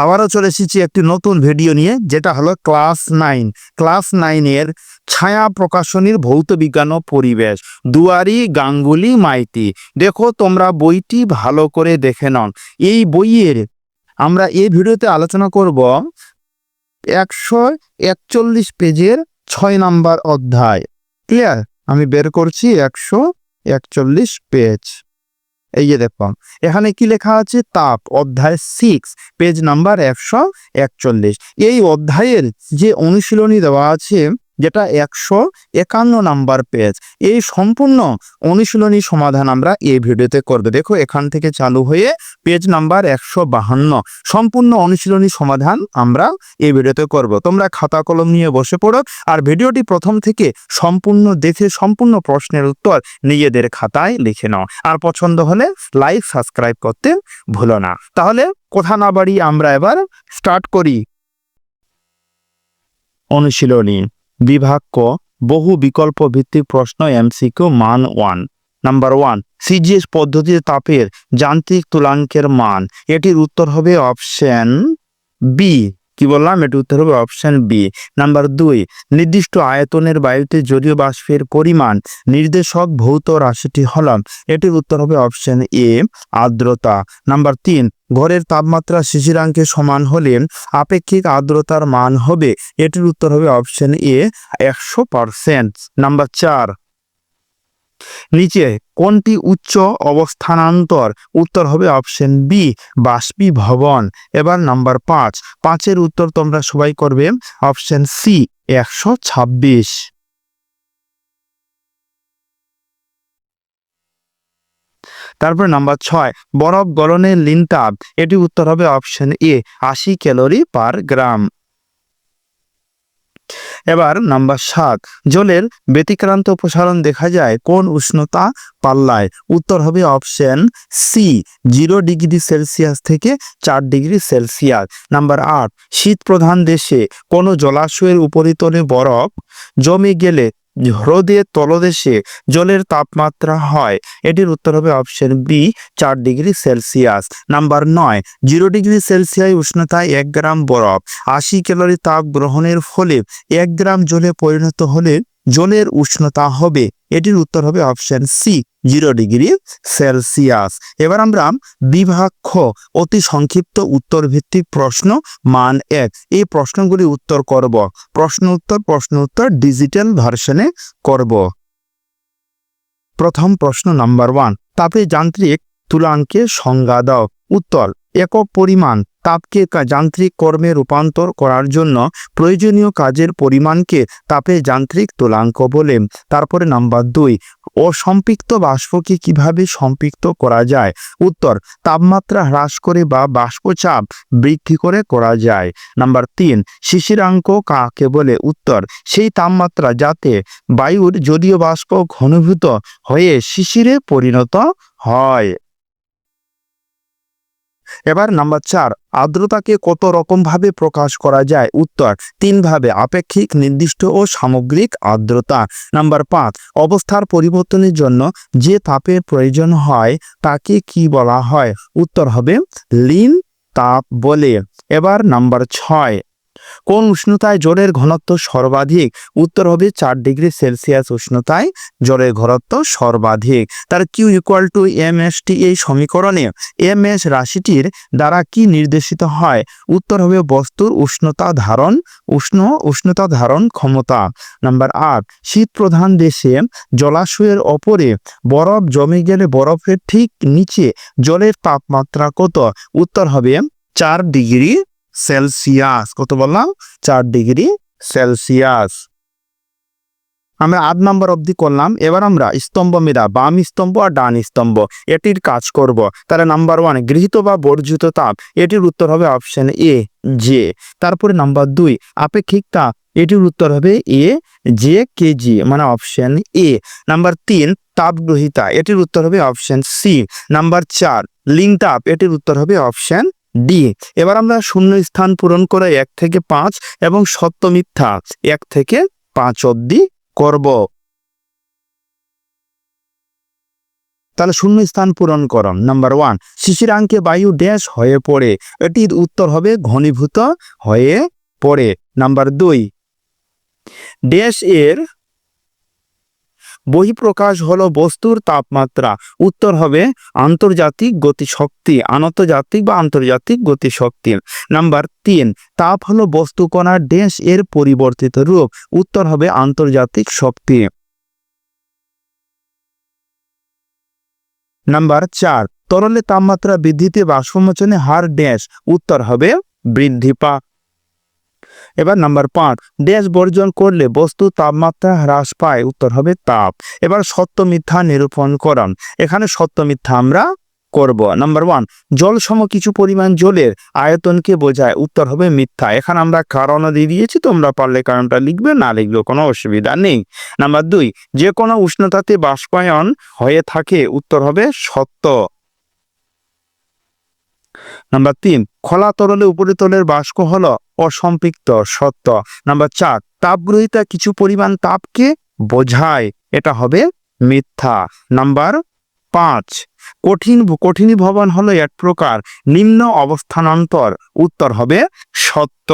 আবারও চলে এসেছি একটি নতুন ভিডিও নিয়ে, যেটা হলো ক্লাস নাইন। ক্লাস নাইনের ছায়া প্রকাশনীর ভৌত বিজ্ঞান ও পরিবেশ, দুয়ারি গাঙ্গুলি মাইতি। দেখো, তোমরা বইটি ভালো করে দেখে নন এই বইয়ের আমরা এই ভিডিওতে আলোচনা করব একশো একচল্লিশ পেজের ছয় নাম্বার অধ্যায়। ক্লিয়ার? আমি বের করছি একশো একচল্লিশ পেজ। এই যে দেখো, এখানে কি লেখা আছে? তাপ, অধ্যায় সিক্স পেজ নাম্বার একশো একচল্লিশ। এই অধ্যায়ের যে অনুশীলনী দেওয়া আছে যেটা একশো একান্ন নাম্বার পেজ। এই সম্পূর্ণ অনুশীলনী সমাধান আমরা এই ভিডিওতে করবে। দেখো, এখান থেকে চালু হয়ে পেজ নাম্বার একশো বাহান্ন। সম্পূর্ণ অনুশীলনী সমাধান আমরা এই ভিডিওতে করব। তোমরা খাতা কলম নিয়ে বসে পড়ো আর ভিডিওটি প্রথম থেকে সম্পূর্ণ দেখে সম্পূর্ণ প্রশ্নের উত্তর নিজেদের খাতায় লিখে নাও। আর পছন্দ হলে লাইক, সাবস্ক্রাইব করতে ভুলো না। তাহলে কথা না বাড়িয়ে আমরা এবার স্টার্ট করি। অনুশীলনী। বিভাগ ক, বহু বিকল্প ভিত্তিক প্রশ্ন এমসিকিউ মান ওয়ান। নাম্বার ওয়ান, সিজিএস পদ্ধতিতে তাপের যান্ত্রিক তুলাঙ্কের মান। এটির উত্তর হবে অপশন বি। কি বললাম? এটি উত্তর হবে অপশন বি। নাম্বার দুই, নির্দিষ্ট আয়তনের বায়ুতে জলীয় বাষ্পের পরিমাণ, নির্দেশক ভৌত রাশিটি হল এটির উত্তর হবে অপশন এ, আর্দ্রতা। নাম্বার তিন ঘরের তাপমাত্রা শিশিরাঙ্কে সমান হলে আপেক্ষিক আর্দ্রতার মান হবে, এটির উত্তর হবে অপশন এ একশো পারসেন্ট নাম্বার চার। নিচে, কোনটি উচ্চ অবস্থানান্তর? উত্তর হবে অপশন বি বাষ্পীভবন। এবার নাম্বার পাঁচ। পাঁচের উত্তর তোমরা সবাই করবে অপশন সি একশো ছাব্বিশ। তারপরে নাম্বার ছয়, বরফ গলনের লিনতাপ এটি উত্তর হবে অপশন এ, আশি ক্যালোরি পার গ্রাম। এবার নাম্বার সাত, জলের ব্যতিক্রান্ত প্রসারণ দেখা যায় কোন উষ্ণতা পাল্লায়? উত্তর হবে option C, zero degree Celsius থেকে চার ডিগ্রি সেলসিয়াস। নাম্বার আট, শীত প্রধান দেশে কোনো জলাশয়ের উপরিতলে বরফ জমে গেলে হ্রদের তলদেশে জলের তাপমাত্রা হয়। এটির উত্তর হবে অপশন বি, চার ডিগ্রি সেলসিয়াস। নাম্বার নয়, জিরো ডিগ্রি সেলসিয়াস উষ্ণতায় এক গ্রাম বরফ। আশি ক্যালোরি তাপ গ্রহণের ফলে এক গ্রাম জলে পরিণত হলে জলের উষ্ণতা হবে। এটির উত্তর হবে option C zero degree Celsius. এবার আমরা বিভাগ খ অতি সংক্ষিপ্ত উত্তর ভিত্তিক প্রশ্ন মান এক। এই প্রশ্নগুলি উত্তর করব। প্রশ্ন উত্তর প্রশ্ন উত্তর, ডিজিটাল ভার্সনে করব। প্রথম প্রশ্ন নাম্বার ওয়ান। তাপে যান্ত্রিক তুলাঙ্কে সংজ্ঞা দাও। উত্তর, একক পরিমাণ তাপকে যান্ত্রিক কর্মে রূপান্তর করার জন্য প্রয়োজনীয় কাজের পরিমাণকে তাপে যান্ত্রিক তুলাঙ্ক বলে। তারপরে নাম্বার দুই, অসম্পৃক্ত বাষ্পকে কীভাবে সম্পৃক্ত করা যায়? উত্তর, তাপমাত্রা হ্রাস করে বা বাষ্পচাপ বৃদ্ধি করে করা যায়। নাম্বার তিন শিশিরাঙ্ক কাকে বলে? উত্তর, সেই তাপমাত্রা যাতে বায়ুর জলীয় বাষ্প ঘনীভূত হয়ে শিশিরে পরিণত হয়। এবার নাম্বার চার, আর্দ্রতাকে কত রকমভাবে প্রকাশ করা যায়? উত্তর, তিনভাবে, আপেক্ষিক, নির্দিষ্ট ও সামগ্রিক আর্দ্রতা। নাম্বার পাঁচ, অবস্থার পরিবর্তনের জন্য যে তাপের প্রয়োজন হয় তাকে কি বলা হয়? উত্তর হবে, লিন তাপ বলে। এবার নাম্বার ছয় কোন উষ্ণতায় জলের ঘনত্ব সর্বাধিক? উত্তর হবে চার ডিগ্রি সেলসিয়াস উষ্ণতায় জলের ঘনত্ব সর্বাধিক। তার Q equal to M T এই সমীকরণে এম এস রাশিটির দ্বারা কি নির্দেশিত হয়? উত্তর হবে বস্তুর উষ্ণতা ধারণ, উষ্ণ উষ্ণতা ধারণ ক্ষমতা। নাম্বার আট, শীত প্রধান দেশে জলাশয়ের ওপরে বরফ জমে গেলে বরফের ঠিক নিচে জলের তাপমাত্রা কত? উত্তর হবে চার ডিগ্রি সেলসিয়াস, কত বললাম? চার ডিগ্রি সেলসিয়াস। আমরা আট নম্বর অবধি করলাম, এবার আমরা স্তম্ভ মেধা বাম স্তম্ভ আর ডান স্তম্ভ, এটির কাজ করব। তাহলে নাম্বার ওয়ান গৃহীত বা বর্জিত তাপ, এটির উত্তর হবে অপশন এ জে তারপরে নাম্বার দুই, আপেক্ষিক তাপ, এটির উত্তর হবে এ জে কেজি মানে অপশন এ নাম্বার তিন, তাপ গ্রহিতা, এটির উত্তর হবে অপশন সি নাম্বার চার, লিঙ্ক তাপ, এটির উত্তর হবে অপশন ডি। এবার আমরা শূন্য স্থান পূরণ করে এক থেকে পাঁচ এবং সত্য মিথ্যা এক থেকে পাঁচ অব্দি করব। তাহলে শূন্য স্থান পূরণ করম নাম্বার ওয়ান শিশিরাঙ্কে বায়ু ড্যাশ হয়ে পড়ে। এটির উত্তর হবে ঘনীভূত হয়ে পড়ে। নাম্বার দুই, ড্যাশ এর বহিঃপ্রকাশ হলো বস্তুর তাপমাত্রা। উত্তর হবে আন্তর্জাতিক গতিশক্তি, আন্তর্জাতিক বা আন্তর্জাতিক গতিশক্তি নাম্বার তিন, তাপ হলো বস্তু কণার ড্যাশ এর পরিবর্তিত রূপ। উত্তর হবে আন্তর্জাতিক শক্তি। নাম্বার চার, তরলে তাপমাত্রা বৃদ্ধিতে বাষ্পমোচনে হার ড্যাশ উত্তর হবে বৃদ্ধি পা। এবার নাম্বার পাঁচ ড্যাশ বর্জন করলে বস্তু তাপমাত্রা হ্রাস পায়, উত্তর হবে তাপ। এবার সত্য মিথ্যা নিরূপণ করণ। এখানে সত্য মিথ্যা আমরা করব। নাম্বার ওয়ান, জল সম কিছু পরিমাণ জলের আয়তনকে বোঝায়, উত্তর হবে মিথ্যা। এখানে আমরা কারণও দিয়ে দিয়েছি, তোমরা পারলে কারণটা লিখবে, না লিখলেও কোনো অসুবিধা নেই। নাম্বার দুই, যে কোনো উষ্ণতাতে বাষ্পায়ন হয়ে থাকে, উত্তর হবে সত্য। নাম্বার তিন, খোলা তরলে উপরিতলের বাষ্প হল অসম্পৃক্ত, সত্য। নাম্বার চার, তাপগ্রহিতা কিছু পরিমাণ তাপকে বোঝায়। এটা হবে মিথ্যা। নাম্বার পাঁচ, কঠিন কঠিনী ভবন হলো এক প্রকার, নিম্ন অবস্থানান্তর। উত্তর হবে সত্য।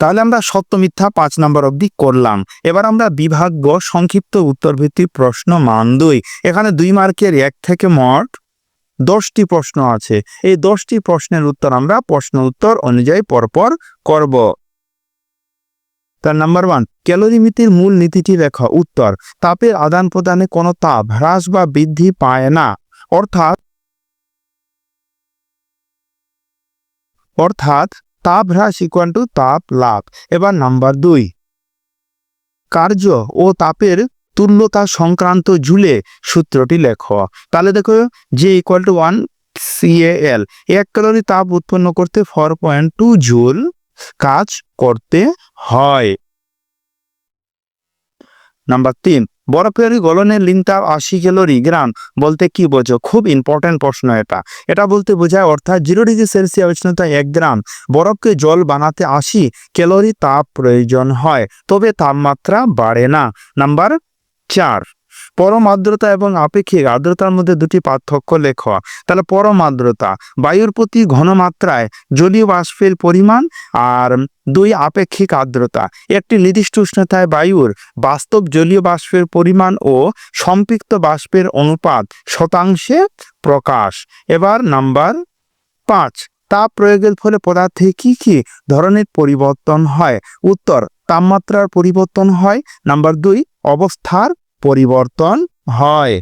তাহলে আমরা সত্য, মিথ্যা পাঁচ নাম্বার অবধি করলাম। এবার আমরা বিভাগ্য সংক্ষিপ্ত উত্তর ভিত্তিক প্রশ্ন মান দুই। এখানে দুই মার্কের এক থেকে মোট দশটি প্রশ্ন আছে। এই দশটি প্রশ্নের উত্তর আমরা প্রশ্ন উত্তর অনুযায়ী পরপর করব। তার নাম্বার ওয়ান ক্যালোরিমিতির মূল নীতিটি লেখা। উত্তর, তাপের আদান প্রদানে কোনো তাপ হ্রাস বা বৃদ্ধি পায় না। অর্থাৎ অর্থাৎ, তাপ হ্রাস ইকুয়াল টু তাপ লাভ। এবার নাম্বার দুই, কার্য ও তাপের তুল্যতা সংক্রান্ত জুলে সূত্রটি লেখো। তাহলে দেখো যে ইকুয়াল টু ওয়ান সিএল এক ক্যালোরি তাপ উৎপন্ন করতে ফোর পয়েন্ট টু জুল কাজ করতে হয়। নাম্বার তিন বরফের গলনের লিনটাপ আশি ক্যালোরি গ্রাম বলতে কি বোঝো? খুব ইম্পর্টেন্ট প্রশ্ন এটা। এটা বলতে বোঝায় অর্থাৎ জিরো ডিগ্রি সেলসিয়াস উষ্ণতা এক গ্রাম, বরফকে জল বানাতে আশি ক্যালোরি তাপ প্রয়োজন হয়, তবে তাপমাত্রা বাড়ে না। নাম্বার চার। পরম আর্দ্রতা এবং আপেক্ষিক আর্দ্রতার মধ্যে দুটি পার্থক্য লেখ। তাহলে পরম আর্দ্রতা বায়ুর প্রতি ঘনমাত্রায় জলীয় বাষ্পের পরিমাণ আর দুই আপেক্ষিক আর্দ্রতা। একটি নির্দিষ্ট উষ্ণতায় বায়ুর বাস্তব জলীয় বাষ্পের পরিমাণ ও সম্পৃক্ত বাষ্পের অনুপাত শতাংশে প্রকাশ। এবার নাম্বার পাঁচ, তাপ প্রয়োগের ফলে পদার্থে কি কি ধরনের পরিবর্তন হয়? উত্তর, তাপমাত্রার পরিবর্তন হয়। নাম্বার দুই অবস্থার পরিবর্তন হয়।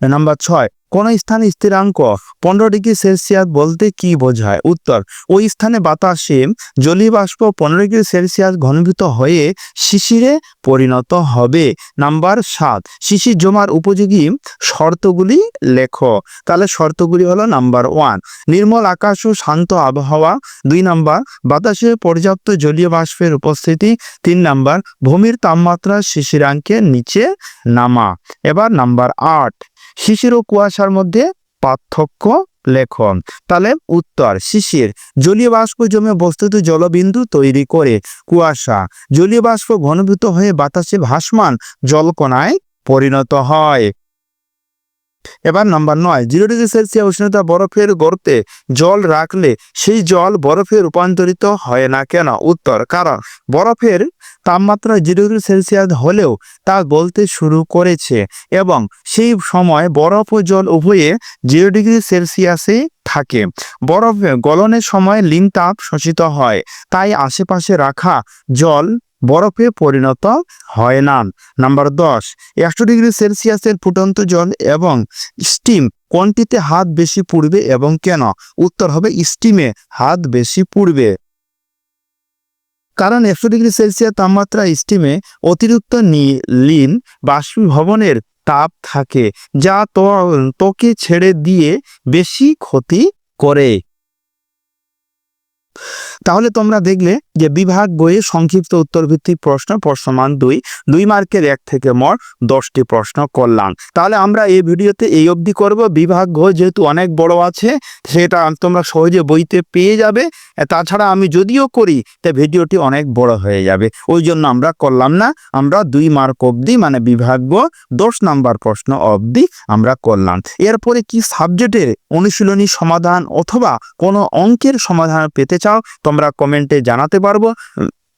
নাম্বার ছয় কোন স্থানে স্থিরাঙ্ক পনেরো ডিগ্রি সেলসিয়াস বলতে কি বোঝায়? উত্তর, ওই স্থানে বাতাসে জলীয় বাষ্প পনেরো ডিগ্রি সেলসিয়াস ঘনীভূত হয়ে শিশিরে পরিণত হবে। নাম্বার সাত, শিশির জমার উপযোগী শর্তগুলি লেখো। তাহলে শর্তগুলি হলো নাম্বার ওয়ান, নির্মল আকাশ ও শান্ত আবহাওয়া। দুই নাম্বার, বাতাসে পর্যাপ্ত জলীয় বাষ্পের উপস্থিতি। তিন নাম্বার, ভূমির তাপমাত্রা শিশিরাঙ্কের নিচে নামা। এবার নাম্বার আট শিশির ও কুয়াশার মধ্যে পার্থক্য লেখন। তাহলে উত্তর, শিশির। জলীয় বাষ্প জমে বস্তুত জলবিন্দু তৈরি করে কুয়াশা। জলীয় বাষ্প ঘনীভূত হয়ে বাতাসে ভাসমান জলকণায় পরিণত হয়। এবার নাম্বার নয়, জিরো ডিগ্রি সেলসিয়াস উষ্ণতা বরফের গর্তে জল রাখলে সেই জল বরফে রূপান্তরিত হয় না কেন? উত্তর, কারণ বরফের তাপমাত্রা জিরো ডিগ্রি সেলসিয়াস হলেও তা গলতে শুরু করেছে এবং সেই সময় বরফ ও জল উভয়ে জিরো ডিগ্রি সেলসিয়াসে থাকে। বরফ গলনের সময় লিন তাপ শোষিত হয়, তাই আশেপাশে রাখা জল বরফে পরিণত হয় না। নাম্বার দশ, একশো ডিগ্রি সেলসিয়াসের ফুটন্ত জল এবং স্টিম কোনটিতে হাত বেশি পুড়বে এবং কেন? উত্তর হবে স্টিমে হাত বেশি পুড়বে। কারণ একশো ডিগ্রি সেলসিয়াস তাপমাত্রা স্টিমে অতিরিক্ত নি- লিন বাষ্পীভবনের তাপ থাকে, যা ত্ব- ত্বকে ছেড়ে দিয়ে বেশি ক্ষতি করে। তাহলে তোমরা দেখলে যে বিভাগ বইয়ে সংক্ষিপ্ত উত্তর ভিত্তিক প্রশ্ন প্রশ্নমান দুই দুই মার্কের এক থেকে মোট দশটি প্রশ্ন করলাম। তাহলে আমরা এই ভিডিওতে এই অবধি করব। বিভাগ গ যেহেতু অনেক বড় আছে, সেটা তোমরা সহজে বইতে পেয়ে যাবে। তাছাড়া আমি যদিও করি, তা ভিডিওটি অনেক বড় হয়ে যাবে। ওই জন্য আমরা করলাম না। আমরা দুই মার্ক অবধি মানে বিভাগ দশ নাম্বার প্রশ্ন অবধি আমরা করলাম। এরপরে কি সাবজেক্টের অনুশীলনী সমাধান অথবা কোনো অঙ্কের সমাধান পেতে চাও, তোমরা কমেন্টে জানাতে পারব?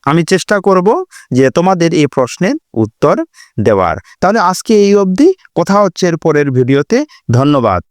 আমি চেষ্টা করব যে তোমাদের এই প্রশ্নের উত্তর দেওয়ার। তাহলে আজকে এই অবধি। কথা হচ্ছে এর পরের ভিডিওতে। ধন্যবাদ।